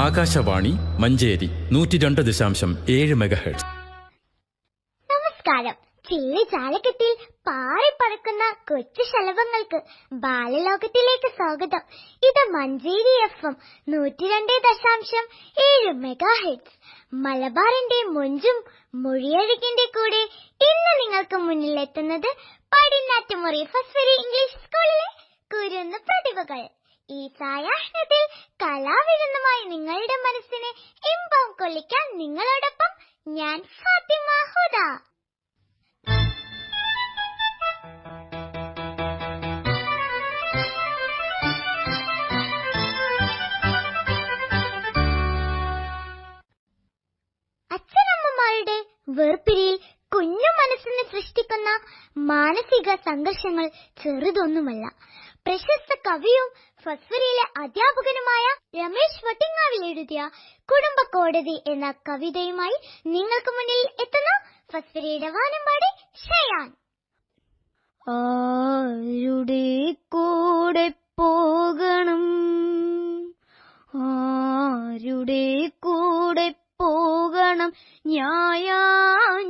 ആകാശവാണി മഞ്ചേരി നൂറ്റി രണ്ട് ദശാംശം ഏഴ് നമസ്കാരം പാറി പാറിപ്പറക്കുന്ന കൊച്ചു ശലഭങ്ങൾക്ക് ബാലലോകത്തിലേക്ക് സ്വാഗതം. ഇത് മഞ്ചേരി എഫ് എം നൂറ്റി രണ്ട് ദശാംശം ഏഴ് മെഗാ മലബാറിന്റെ മൊഞ്ചും മൊഴിയഴകിന്റെ കൂടെ ഇന്ന് നിങ്ങൾക്ക് മുന്നിൽ എത്തുന്നത് പടിഞ്ഞാറ്റുമുറി ഫസ്വരി ഇംഗ്ലീഷ് സ്കൂളിലെ കുരുന്ന് പ്രതിഭകൾ. ഈ സായാഹ്നത്തിൽ കലാവിരുന്നുമായി നിങ്ങളുടെ മനസ്സിനെ ഇമ്പം കൊള്ളിക്കാൻ നിങ്ങളോടൊപ്പം ഞാൻ ഫാത്തിമ ഹുദ. മാനസിക സംഘർഷങ്ങൾ ചെറുതൊന്നുമല്ല. പ്രശസ്ത കവിയും ഫസ്വരിയിലെ അധ്യാപകനുമായ രമേശ് വട്ടിങ്ങാവിൽ എഴുതിയ കുടുംബ കോടതി എന്ന കവിതയുമായി നിങ്ങൾക്ക് മുന്നിൽ എത്തുന്ന ഫസ്വരിയുടെ വാനമ്പാടി ഷയാൻ. ആരുടെ കൂടെ പോകണം? ആരുടെ കൂടെ പോകണം? ന്യായ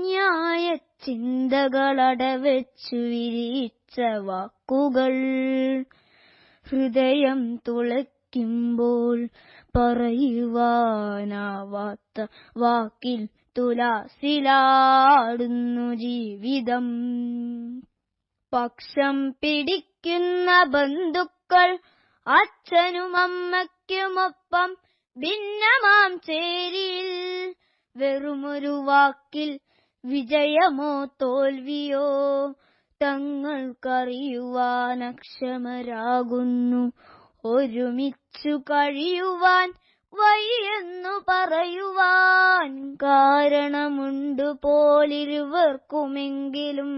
ന്യായ ചിന്തകളടവെച്ചു വിരിച്ച വാക്കുകൾ ഹൃദയം തുളയ്ക്കുമ്പോൾ പറയുവാനാവാത്ത വാക്കിൽ തുലാസിലാടുന്നു ജീവിതം. പക്ഷം പിടിക്കുന്ന ബന്ധുക്കൾ അച്ഛനും അമ്മയ്ക്കുമൊപ്പം ഭിന്നമാം ചേരിയിൽ വെറുമൊരു വാക്കിൽ വിജയമോ തോൽവിയോ തങ്ങൾക്കറിയുവാൻ അക്ഷമരാകുന്നു. ഒരുമിച്ചു കഴിയുവാൻ വയ്യെന്നു പറയുവാൻ കാരണമുണ്ട് പോലിരുവർക്കുമെങ്കിലും.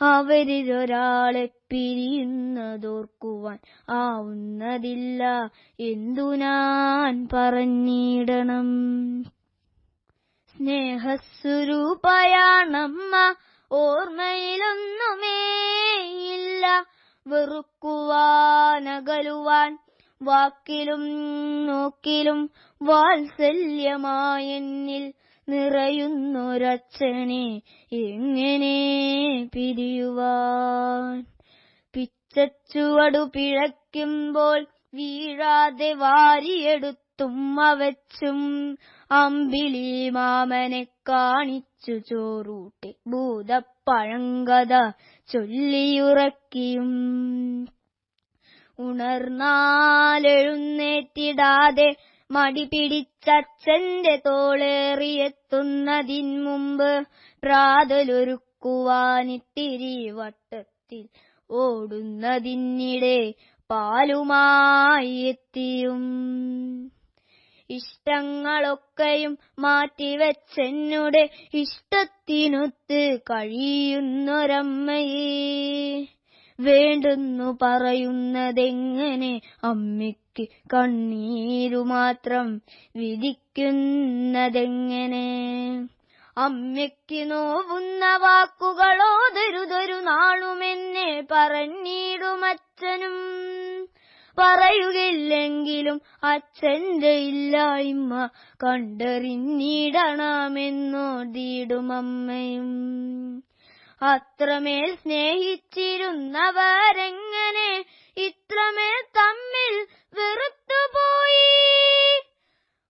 അവരിലൊരാളെ പിരിയുന്നതോർക്കുവാൻ ആവുന്നതില്ല. എന്തു ഞാൻ പറഞ്ഞിടണം? സ്നേഹസ്വരൂപയാണമ്മ. ഓർമ്മയിലൊന്നുമേയില്ല വെറുക്കുവാനകലുവാൻ വാക്കിലും നോക്കിലും വാത്സല്യമായെന്നിൽ നിറയുന്നൊരച്ഛനെ എങ്ങനെ പിരിയുവാൻ? പിച്ചച്ചുവടു പിഴയ്ക്കുമ്പോൾ വീഴാതെ വാരിയെടുത്തുമ്മ വെച്ചും അമ്പിളി മാമനെ കാണിച്ചു ചോറൂട്ടി. ഭൂതപ്പഴങ്കഥ ചൊല്ലിയുറക്കിയും. ഉണർന്നാലെഴുന്നേറ്റിടാതെ മടി പിടിച്ചച്ഛന്റെ തോളേറിയെത്തുന്നതിൻ മുമ്പ് പ്രാതലൊരുക്കുവാനിത്തിരി വട്ടത്തിൽ ഓടുന്നതിനിടെ പാലുമായി എത്തിയും ഇഷ്ടങ്ങളൊക്കെയും മാറ്റിവെച്ചെന്നുടെ ഇഷ്ടത്തിനൊത്ത് കഴിയുന്നൊരമ്മയെ. വേണ്ടെന്നു പറയുന്നതെങ്ങനെ അമ്മയ്ക്ക് കണ്ണീരു മാത്രം വിധിക്കുന്നതെങ്ങനെ? അമ്മയ്ക്ക് നോവുന്ന വാക്കുകളോ ദരുതൊരു നാളുമെന്നെ പറഞ്ഞിടുമച്ഛനും പറയുകില്ലെങ്കിലും അച്ഛന്റെ ഇല്ലായ്മ കണ്ടറിഞ്ഞിടണമെന്നോടിയിടുമമ്മയും അത്രമേൽ സ്നേഹിച്ചിരുന്നവരെങ്ങനെ ഇത്രമേൽ തമ്മിൽ വെറുത്തുപോയി?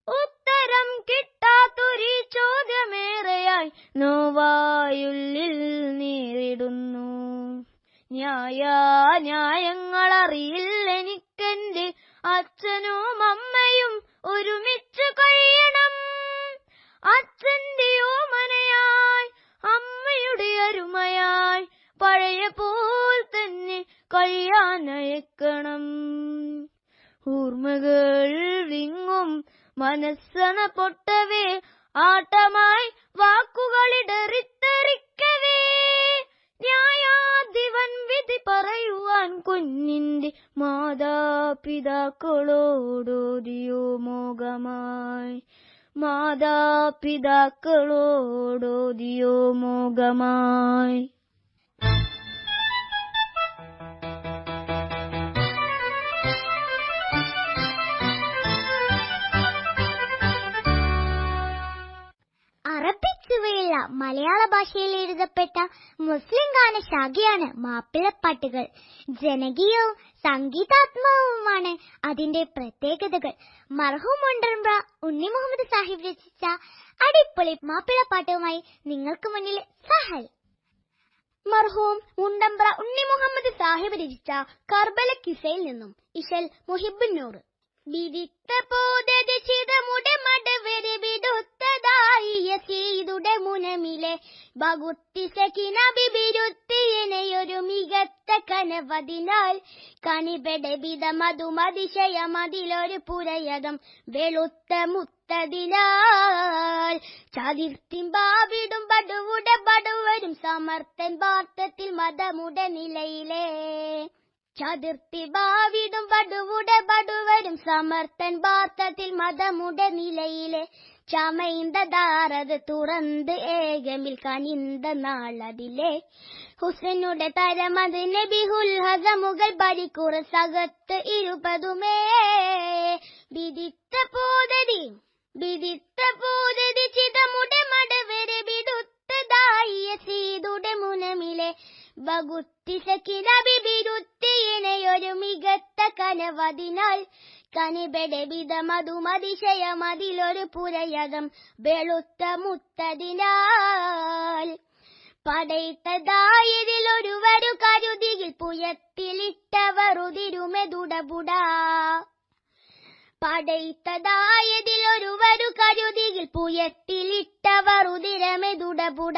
ഉത്തരം കിട്ടാത്തൊരു ചോദ്യമേറെയായി നോവായുള്ളിൽ നേരിടുന്നു. ന്യായ ന്യായങ്ങൾ അറിയില്ലെനിക്കെന്റെ അച്ഛനും അമ്മയും ഒരുമിച്ച് കഴിയണം. അച്ഛന്റെ ഓമനയായി അമ്മയുടെ അരുമയായി പഴയ പോൽ തന്നെ കഴിയാനയക്കണം ഓർമ്മകൾ വിങ്ങും മനസ്സന പൊട്ടവേ ആട്ടമായി വാക്കുകളിടറിത്തെറിക്കവേ കുഞ്ഞിന്റെ മാതാപിതാക്കളോടോദിയോ മോകമായി. മാതാപിതാക്കളോടോദിയോ മോകമായി. മലയാള ഭാഷയിൽ എഴുതപ്പെട്ട മുസ്ലിം ഗാന ശാഖയാണ് മാപ്പിളപ്പാട്ടുകൾ. ജനകീയവും സംഗീതാത്മകവുമാണ് അതിന്റെ പ്രത്യേകതകൾ. മർഹൂം ഉണ്ടർമ്പ്ര ഉണ്ണി മുഹമ്മദ് സാഹിബ് രചിച്ച അടിപൊളി മാപ്പിളപ്പാട്ടുമായി നിങ്ങൾക്ക് മുന്നിൽ സഹൽ. മർഹൂം ഉണ്ടമ്പ്ര ഉണ്ണി മുഹമ്മദ് സാഹിബ് രചിച്ച കർബല കിസയിൽ നിന്നും ഇഷൽ മുഹിബുന്നൂർ വിരിത്ത പോതത് ചിതമുടെ മടവരെ സീതുടെ മുനമിലെ ബിബിരുത്തിയനെയൊരു മികത്ത കനവതിനാൽ കണിപെടെ വിധമതുമതിശയമതിലൊരു പുരയതം വെളുത്ത മുത്തതിനാൽ. ചതിർത്തിമ്പാവിടും ബടുവുടെ ബടുവരും സമർത്ഥൻ പാർത്ഥത്തിൽ മതമുടെ നിലയിലെ. ചതുർത്തി ഭാവിടും ബടുവുടെ ബടുവരും സമർത്ഥൻ വാർത്തത്തിൽ മതമുടെ നിലയിലെ ചമൈന്തതാറത് തുറന്ന് ഏകമിൽ കനിന്ത നാളതിലെ ഹുസനുടെ തരമത് നബിഹുൽ ഹസമുകൾ പരിക്കുറ സകത്ത് ഇരുപതുമേ. വിദിത്ത പോതതി വിദിത്ത പോതതി ചിതമുടെ മടവരെ വിടുത്തതായ സീതുടെ മുനമിലെ ബകുത്തി സക്കിന ബിബിരുത്തിയനെയൊരു മികത്ത കനവതിനാൽ കനിബെടെ വിധമതുമതിശയമതിലൊരു പുരയകം വെളുത്ത മുത്തതിനാൽ. പടയിട്ടതായതിലൊരുവരു കരുതിയിൽ പുയത്തിലിട്ടവറുതിരുമെതുടപുടാ പടയിട്ടതായതിലൊരുവരു കരുതിയിൽ പുയത്തിലിട്ടവർ ഉതിരമെതുടപുട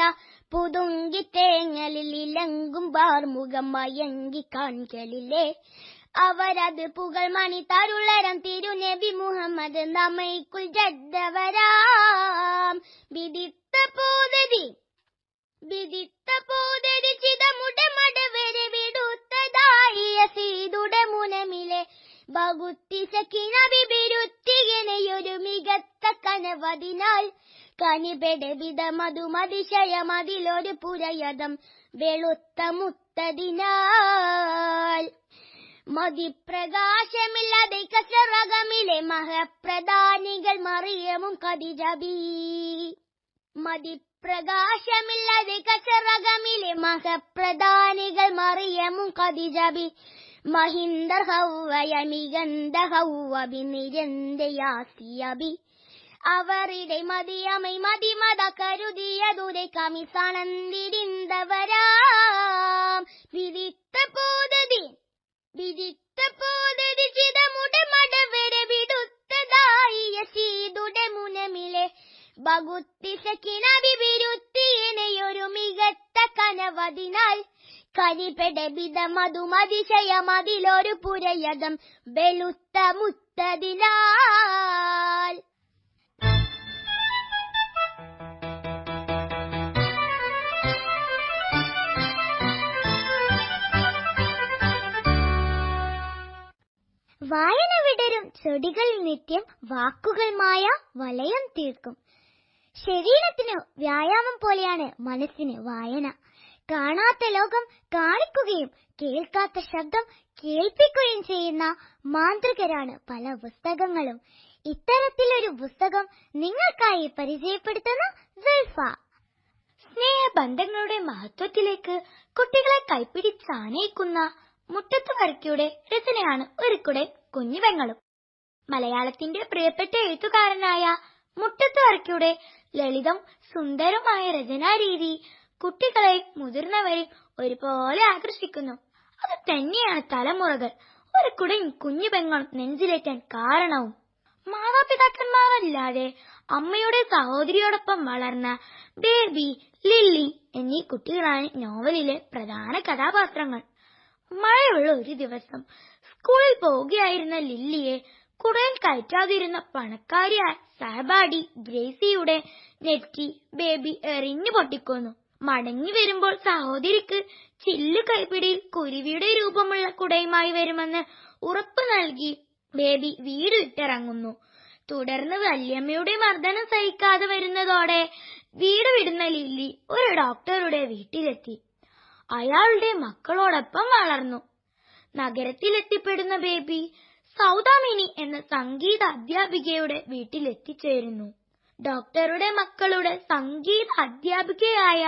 പുതുങ്കി തേങ്ങലിൽ ഇലങ്കും ബാർമുഖം മയങ്കി കാൺകളിലെ അവരത് പുകൾ മണി തരുളരം തിരുനബി മുഹമ്മദ് നമൈക്കുൽ ജദ്ദവരാം. വിദിത്ത പോതതി വിദിത്ത പോതതി ചിതമുടെ മടവരെ വിടുത്തതായിയ സീതുടെ മുനമിലെ. ബകുത്തി സക്കിന ബിബിരുത്തികനെയൊരു മികത്ത കനവതിനാൽ കനിപെടെ വിധമതുമതിശയമതിലൊരു പുരയതം വെളുത്ത മുത്തതിനാൽ മതിപ്രകാശമില്ലാതെ കസറകമിലെ മഹപ്രധാനികൾ മറിയമും കതിജബി. മതിപ്രകാശമില്ലാതെ കസറകമിലെ മഹപ്രധാനികൾ മറിയമും കതിജബി. മഹിന്ദർ ഹൗവയ മികന്ത ഹൗവബി നിരന്തയാസിയബി അവരുടെ മതിയമൈ മതിമത കരുതിയതുരെ കമിസാണന്തിരിന്തവരാം വിരിത്ത പോതതി വിരിത്ത പോതതി ചിതമുടെ മടവരെ വിടുത്തതായിയ സീതുടെ മുനമിലെ ബിബിരുത്തിയനെയൊരു മികത്ത കനവതിനാൽ കരിപെടെ വിധമതുമതിശയമതിലൊരു പുരയതം വെളുത്ത മുത്തതിനാൽ വായന വിടരും. ചെടികൾ നിത്യം വാക്കുകൾ മായ വലയം തീർക്കും. ശരീരത്തിന് വ്യായാമം പോലെയാണ് മനസ്സിന് വായന. കാണാത്ത ലോകം കാണിക്കുകയും കേൾക്കാത്ത ശബ്ദം കേൾപ്പിക്കുകയും ചെയ്യുന്ന മാന്ത്രികരാണ് പല പുസ്തകങ്ങളും. ഇത്തരത്തിലൊരു പുസ്തകം നിങ്ങൾക്കായി പരിചയപ്പെടുത്തുന്ന സ്നേഹ സ്നേഹബന്ധങ്ങളുടെ മഹത്വത്തിലേക്ക് കുട്ടികളെ കൈപ്പിടിച്ചാനയിക്കുന്ന മുട്ടത്ത് വരയ്ക്കയുടെ രചനയാണ് ഒരുക്കുടെ കുഞ്ഞുപെങ്ങളും മലയാളത്തിന്റെ പ്രിയപ്പെട്ട എഴുത്തുകാരനായ മുട്ടത്തു വരയ്ക്കയുടെ ലളിതം സുന്ദരമായ രചനാരീതി കുട്ടികളെ മുതിർന്നവരെ ഒരുപോലെ ആകർഷിക്കുന്നു. അത് തന്നെയാണ് തലമുറകൾ. ഒരു കുടയും കുഞ്ഞു പെങ്ങളും നെഞ്ചിലേറ്റാൻ കാരണവും. മാതാപിതാക്കന്മാരല്ലാതെ അമ്മയുടെ സഹോദരിയോടൊപ്പം വളർന്ന ബേബി ലില്ലി എന്നീ കുട്ടികളാണ് നോവലിലെ പ്രധാന കഥാപാത്രങ്ങൾ. മഴയുള്ള ഒരു ദിവസം സ്കൂളിൽ പോവുകയായിരുന്ന ലില്ലിയെ കുടയിൽ കയറ്റാതിരുന്ന പണക്കാരിയായ സഹപാഠി ഗ്രേസിയുടെ നെറ്റി ബേബി എറിഞ്ഞു പൊട്ടിക്കൊന്നു. മടങ്ങി വരുമ്പോൾ സഹോദരിക്ക് ചില്ലു കൈപ്പിടിയിൽ കുരുവിയുടെ രൂപമുള്ള കുടയുമായി വരുമെന്ന് ഉറപ്പ് നൽകി ബേബി വീട് വിട്ടിറങ്ങുന്നു. തുടർന്ന് വല്യമ്മയുടെ മർദ്ദനം സഹിക്കാതെ വരുന്നതോടെ വീട് വിടുന്ന ലില്ലി ഒരു ഡോക്ടറുടെ വീട്ടിലെത്തി. അയാളുടെ മക്കളോടൊപ്പം വളർന്നു. നഗരത്തിലെത്തിപ്പെടുന്ന ബേബി സൗദാമിനി എന്ന സംഗീത അധ്യാപികയുടെ വീട്ടിലെത്തിച്ചേരുന്നു. ഡോക്ടറുടെ മക്കളുടെ സംഗീത അധ്യാപികയായ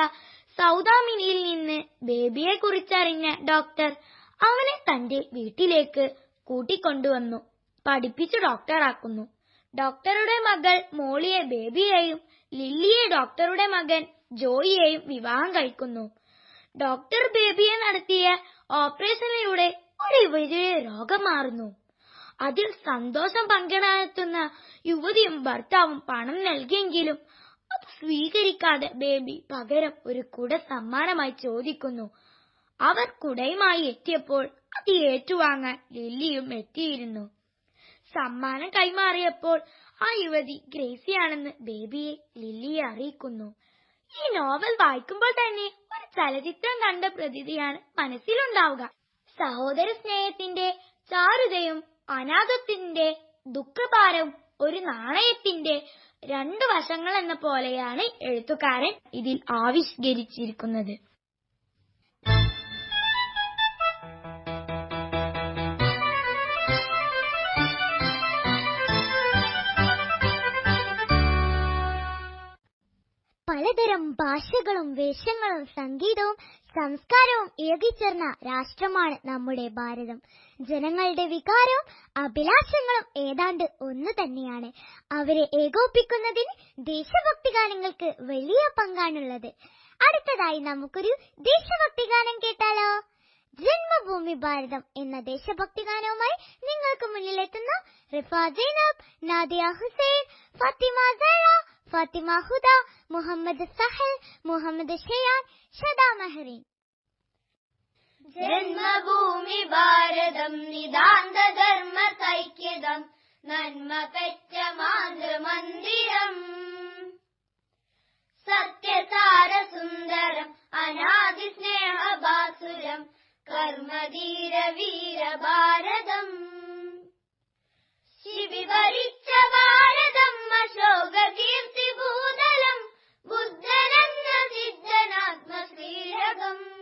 സൗദാമിനിയിൽ നിന്ന് ബേബിയെ കുറിച്ചറിഞ്ഞ ഡോക്ടർ അവനെ തന്റെ വീട്ടിലേക്ക് കൂട്ടിക്കൊണ്ടുവന്നു. പഠിപ്പിച്ചു ഡോക്ടറാക്കുന്നു. ഡോക്ടറുടെ മകൾ മോളിയെ ബേബിയെയും ലില്ലിയെ ഡോക്ടറുടെ മകൻ ജോയിയെയും വിവാഹം കഴിക്കുന്നു. ഡോക്ടർ ബേബിയെ നടത്തിയ ഓപ്പറേഷനിലൂടെ ഒരു യുവതിയുടെ രോഗം മാറുന്നു അതിൽ സന്തോഷം പങ്കിടാനെത്തുന്ന യുവതിയും ഭർത്താവും പണം നൽകിയെങ്കിലും അത് സ്വീകരിക്കാതെ ബേബി പകരം ഒരു കുട സമ്മാനമായി ചോദിക്കുന്നു. അവർ കുടയുമായി എത്തിയപ്പോൾ അത് ഏറ്റുവാങ്ങാൻ ലില്ലിയും എത്തിയിരുന്നു. സമ്മാനം കൈമാറിയപ്പോൾ ആ യുവതി ഗ്രേസിയാണെന്ന് ബേബിയെ ലില്ലിയെ അറിയിക്കുന്നു. ഈ നോവൽ വായിക്കുമ്പോൾ തന്നെ ഒരു ചലച്ചിത്രം കണ്ട പ്രതീതിയാണ് മനസ്സിലുണ്ടാവുക. സഹോദര സ്നേഹത്തിന്റെ ചാരുതയും അനാഥത്തിന്റെ ദുഃഖഭാരവും ഒരു നാണയത്തിന്റെ രണ്ടു വശങ്ങൾ എന്ന പോലെയാണ് എഴുത്തുകാരൻ ഇതിൽ ആവിഷ്കരിച്ചിരിക്കുന്നത്. പലതരം ഭാഷകളും വേഷങ്ങളും സംഗീതവും സംസ്കാരവും ഇഴകിച്ചേർന്ന രാഷ്ട്രമാണ് നമ്മുടെ ഭാരതം. ജനങ്ങളുടെ വികാരവും അഭിലാഷങ്ങളും ഏതാണ്ട് ഒന്നു തന്നെയാണ്. അവരെ ഏകോപിപ്പിക്കുന്നതിന് ദേശഭക്തി ഗാനങ്ങൾക്ക് വലിയ പങ്കാണുള്ളത്. അടുത്തതായി നമുക്കൊരു ദേശഭക്തി ഗാനം കേട്ടാലോ? ജന്മഭൂമി ഭാരതം എന്ന ദേശഭക്തി ഗാനവുമായി നിങ്ങൾക്ക് മുന്നിലെത്തുന്ന റിഫ ജൈനബ് നാദിയ ഹുസൈൻ ഫത്തിമ സൈറ ഫാത്തിമ ഹുദ മുഹമ്മദ് സഹൽ മുഹമ്മദ് ഷെയാൻ ഷദ മെഹറിൻ ജന്മഭൂമി ഭാരതം നിതാന്ത ധർമ്മ സൈക്യതം നന്മ പെറ്റ മാതൃമന്ദിരം. സത്യസാര സുന്ദരം അനാദി സ്നേഹബാസുരം കർമ്മധീര വീര ഭാരതം. ശിവിവരിച്ച ഭാരതം അശോക കീർത്തി ഭൂതലം ബുദ്ധനെന്ന സിദ്ധനാത്മശ്രീരകം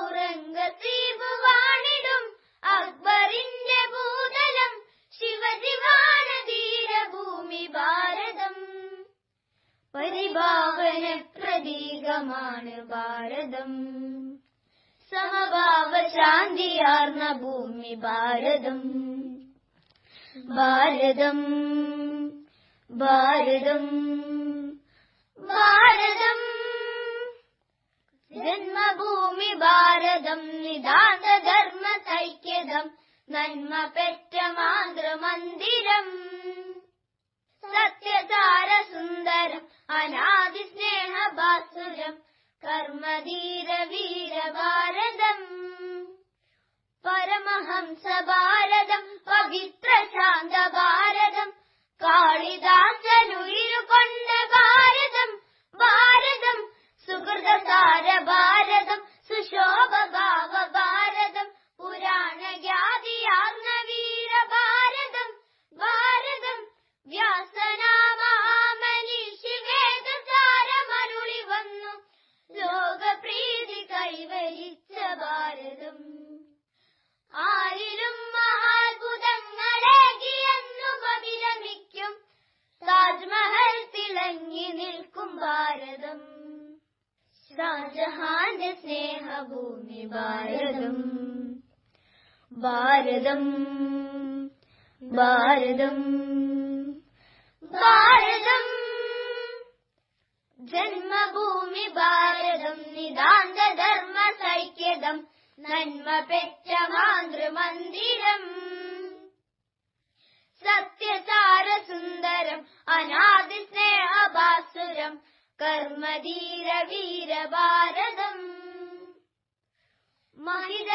ഔറംഗസീബ് വാണിടും അക്ബറിന്റെ ഭൂതലം ശിവജിവാന ധീരഭൂമി ഭാരതം. പരിഭാവന പ്രതീകമാണ് ഭാരതം. സമഭാവ ശാന്തിയാർന്ന ഭൂമി ഭാരതം. ഭാരതം. ഭാരതം ഭാരതം. ജന്മഭൂമി ഭാരതം നിതാന്ത ധർമ്മ സൈക്യതം നന്മ പെറ്റ മാതൃമന്ദിരം സത്യസാര സുന്ദരം അനാദി സ്നേഹ ബാസുരം കർമ്മധീര വീര ഭാരതം. പരമഹംസ ഭാരതം പവിത്ര ശാന്ത ഭാരതം. കാളിദാസനുയിരുകൊണ്ട ഭാരതം ഭാരതം സുഹൃതസാര ഭാരതം സുശോഭ ഭാവ ഭാരതം പുരാണ ജ്ഞാതിയാർന്ന വീര ഭാരതം ഭാരതം വ്യാസനാമഹാമനീഷി വേദസാരമരുളി വന്നു. ലോകപ്രീതി കൈവരിച്ച ഭാരതം. ആരിലും ഷാജഹാന്റെ സ്നേഹഭൂമി ഭാരതം ഭാരതം ഭാരതം. ഭാരതം ജന്മഭൂമി ഭാരതം നിതാന്ത ധർമ്മ സൈക്യതം നന്മ പെറ്റ മാതൃമന്ദിരം. സത്യസാര സുന്ദരം അനാദി സ്നേഹഭാസുരം कर्मधीरवीरभारतम्। वीर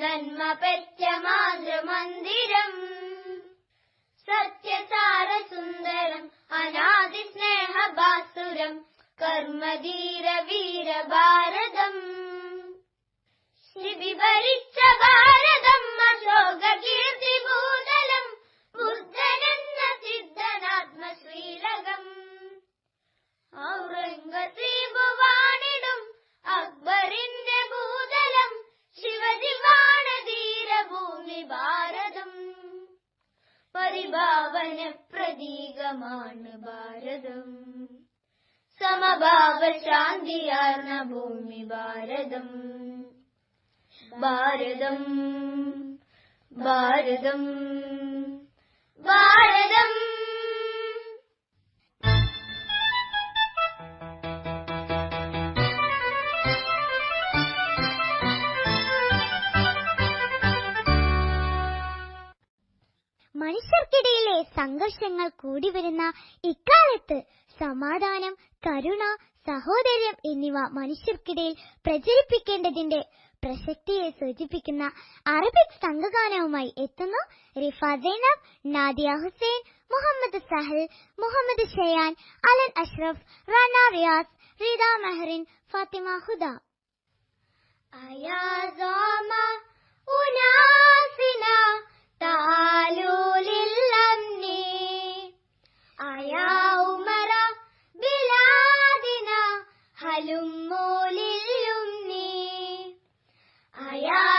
നന്മ പെറ്റ മാതൃമന്ദിരം. സത്യസാര സുന്ദരം അനാദി സ്നേഹ ബാസുരം കർമ്മധീര വീര ഭാരതം ശിബി ഭാരതം അശോക കീർത്തി ഭൂതലം ബുദ്ധനെന്ന സിദ്ധനാത്മശ്രീലകം ഔറംഗസീബ് പരിഭാവന പ്രതീകമാണ് ഭാരതം. സമഭാവ ശാന്തിയാർന്ന ഭൂമി ഭാരതം. ഭാരതം ഭാരതം ഭാരതം. സംഘർഷങ്ങൾ കൂടി വരുന്ന ഇക്കാലത്ത് സമാധാനം കരുണ സഹോദര്യം എന്നിവ മനുഷ്യർക്കിടയിൽ പ്രചരിപ്പിക്കേണ്ടതിന്റെ പ്രസക്തിയെ സൂചിപ്പിക്കുന്ന അറബിക് സംഘഗാനവുമായി എത്തുന്നു റിഫ സൈനബ് നാദിയ ഹുസൈൻ മുഹമ്മദ് സഹൽ മുഹമ്മദ് ഷയാൻ അലൻ അഷ്റഫ് റാന റിയാസ് റിദ മെഹറിൻ ഫാത്തിമ ഹുദ أيا زعم أناسنا تعالوا للأمن അയാ നീ. അയാ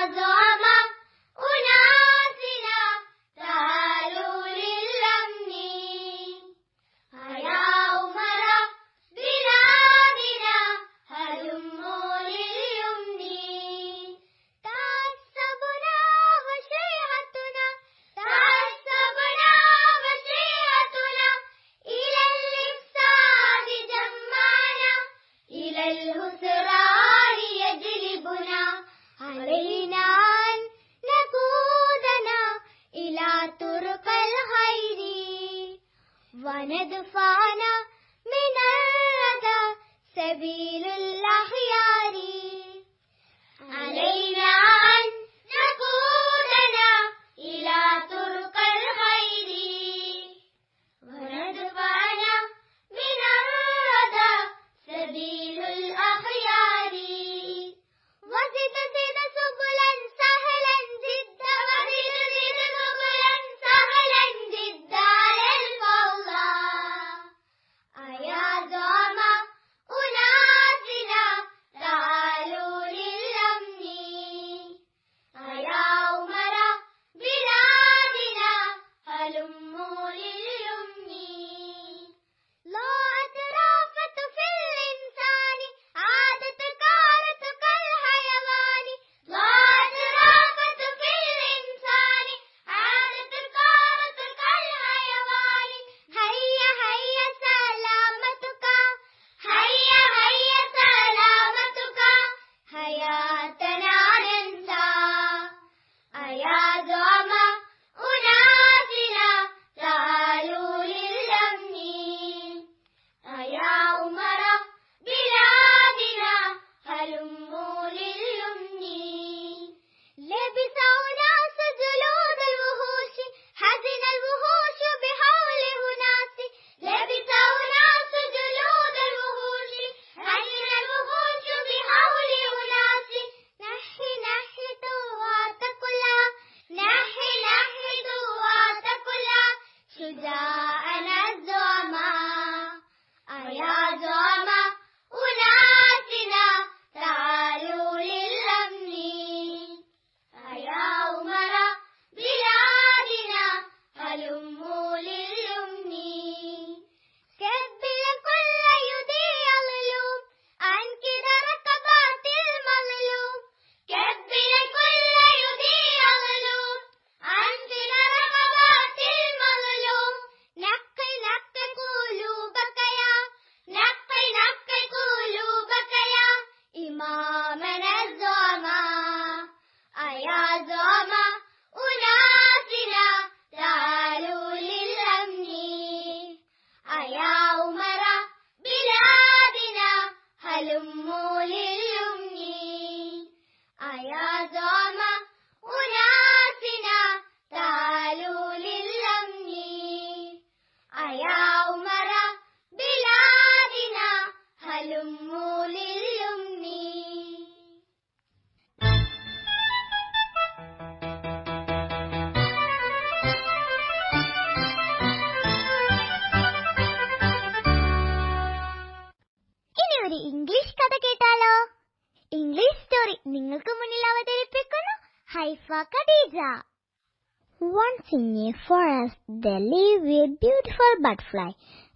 A forest there lived a beautiful butterfly,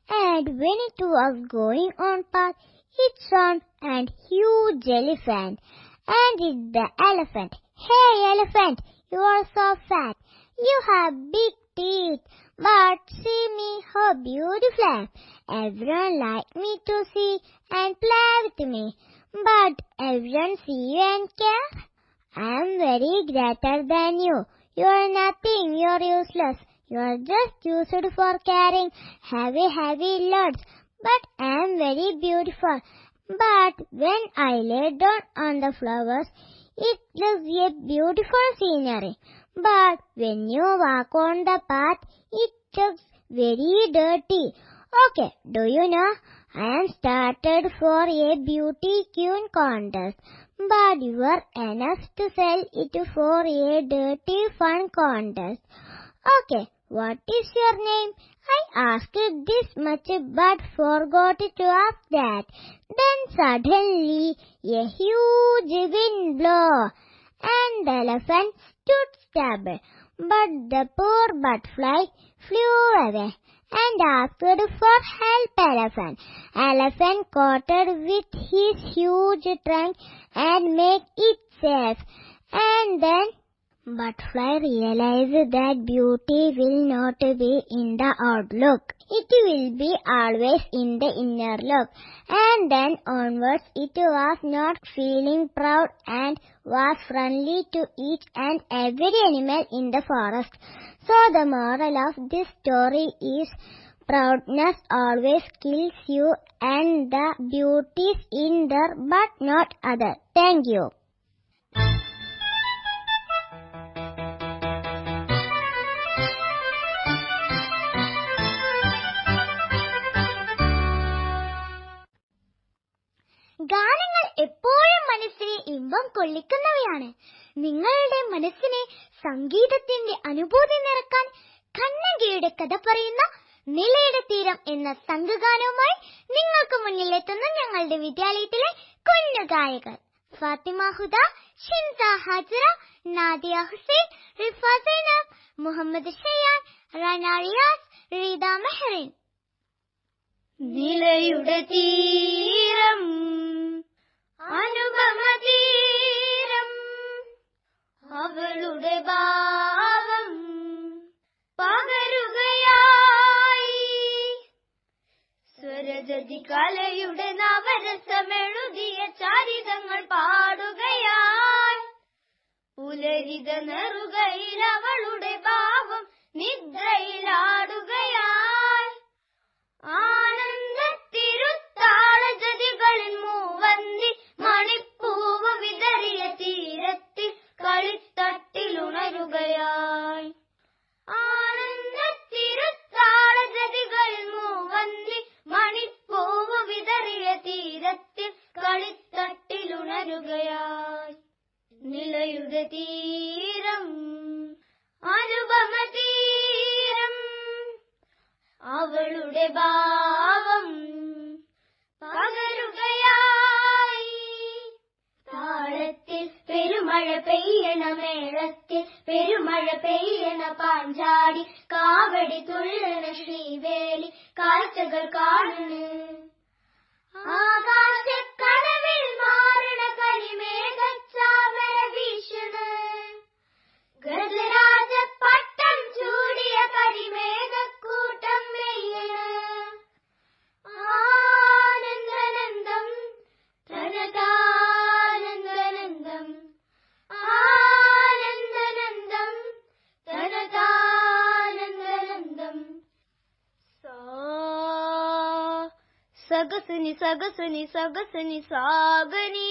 and when it was going on path, it saw an huge elephant, and it the elephant, Hey elephant, you are so fat, you have big teeth, but see me how beautiful I am. Everyone like me to see and play with me, but everyone see you and care. I am very greater than you. You are nothing, you are useless. You are just used for carrying heavy, heavy loads. But I am very beautiful. But when I lay down on the flowers, it looks a beautiful scenery. But when you walk on the path, it looks very dirty. Okay, do you know? I am started for a beauty queen contest. But you are enough to sell it for a dirty fun contest. Okay, what is your name? I asked this much but forgot to ask that. Then suddenly a huge wind blew and the elephant stood stable. But the poor butterfly flew away and asked for help elephant. Elephant caught it with his huge trunk and made it safe. And then Butterfly realized that beauty will not be in the outlook. It will be always in the inner look. And then onwards it was not feeling proud and was friendly to each and every animal in the forest. So the moral of this story is proudness always kills you and the beauty is in there but not other. Thank you. ഗാനങ്ങൾ എപ്പോഴും മനസ്സിനെ ഇമ്പം കൊള്ളിക്കുന്നവയാണ് നിങ്ങളുടെ മനസ്സിനെ സംഗീതത്തിന്റെ അനുഭൂതി നിറക്കാൻ കണ്ണങ്കിയുടെ കഥ പറയുന്ന നിലയുടെ തീരം എന്ന സംഘഗാനവുമായി നിങ്ങൾക്ക് മുന്നിലെത്തുന്ന ഞങ്ങളുടെ വിദ്യാലയത്തിലെ കുഞ്ഞു ഗായകർ. ഫാത്തിമ ഹുദ ഷിൻസ ഹാജിറ നാദിയ ഹുസൈൻ റിഫ മുഹമ്മദ് ഷയാൻ റന റിയാസ് റീദ മെഹറിൻ. നിലയുടെ തീരം അനുപമ തീരം അവളുടെ ഭാവം പകരുകയായി. സ്വരജതി കലയുടെ നവരസമെഴുതിയ ചാരിതങ്ങൾ പാടുകയായി. പുലരിത നെറുകയിൽ അവളുടെ ഭാവം നിദ്രയിലാടുകയായി. ನಿಸಗಸು ನಿಸಗಸು ನಿಸಾಗನಿ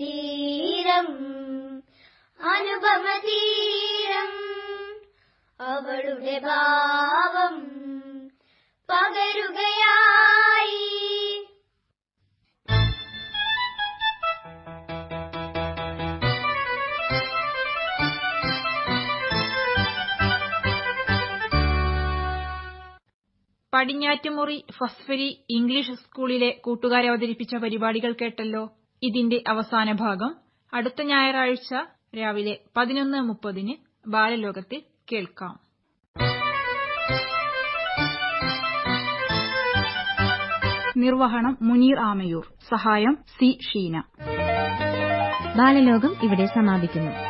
തീരം അനുപമ തീരം. അവളുടെ ഭാവം പകരുകയായി. പടിഞ്ഞാറ്റുമുറി ഫസ്ഫരി ഇംഗ്ലീഷ് സ്കൂളിലെ കൂട്ടുകാരെ അവതരിപ്പിച്ച പരിപാടികൾ കേട്ടല്ലോ. ഇതിന്റെ അവസാന ഭാഗം അടുത്ത ഞായറാഴ്ച രാവിലെ പതിനൊന്ന് മുപ്പതിന് ബാലലോകത്തിൽ കേൾക്കാം. നിർവഹണം മുനീർ ആമയൂർ. സഹായം സി ഷീന. ബാലലോകം ഇവിടെ സമാപിക്കുന്നു.